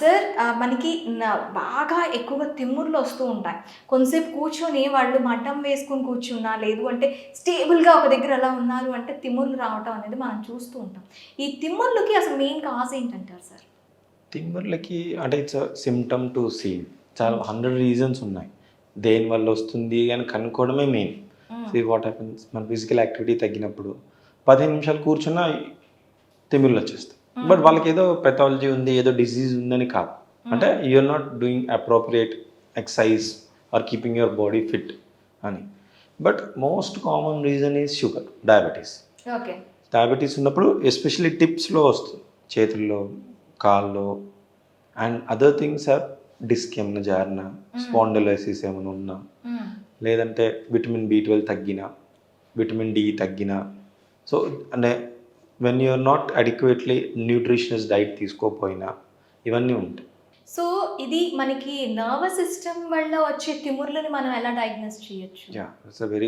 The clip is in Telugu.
సార్ మనకి బాగా ఎక్కువగా తిమ్ముర్లు వస్తూ ఉంటాయి. కొంతసేపు కూర్చొని వాళ్ళు మఠం వేసుకొని కూర్చున్నా లేదు అంటే స్టేబుల్గా ఒక దగ్గర అలా ఉన్నారు అంటే తిమ్ముర్లు రావటం అనేది మనం చూస్తూ ఉంటాం. ఈ తిమ్ముర్లకి అసలు మెయిన్ కాజ్ ఏంటంటారు సార్? తిమ్మర్లకి అంటే ఇట్స్ సిమ్టమ్ టు సీ. చాలా హండ్రెడ్ రీజన్స్ ఉన్నాయి. దేని వల్ల వస్తుంది అని కనుక్కోవడమే మెయిన్. సీ వాట్ హ్యాపన్స్ మన ఫిజికల్ యాక్టివిటీ తగ్గినప్పుడు పదిహేను నిమిషాలు కూర్చున్నా తిమ్మిర్లు వచ్చేస్తాయి. బట్ వాళ్ళకి ఏదో పెథాలజీ ఉంది ఏదో డిసీజ్ ఉందని కాదు. అంటే you're not doing appropriate exercise or keeping your body fit అని. But most common reason is sugar diabetes okay diabetes ఉన్నప్పుడు ఎస్పెషల్లీ టిప్స్లో వస్తుంది. చేతుల్లో కాల్లో and other things or disc ఏమైనా జారిన స్పాండలైసిస్ ఏమైనా ఉన్నా లేదంటే విటమిన్ బి ట్వెల్వ్ తగ్గిన విటమిన్ డి తగ్గిన. సో అంటే when you're not adequately nutritious diet తీసుకోకపోయినా ఇవన్నీ ఉంటాయి. సో ఇది మనకి నర్వస్ సిస్టమ్ వల్ల వచ్చే తిమ్ముర్లను మనం ఎలా డయాగ్నోస్ చేయొచ్చు? Yeah it's very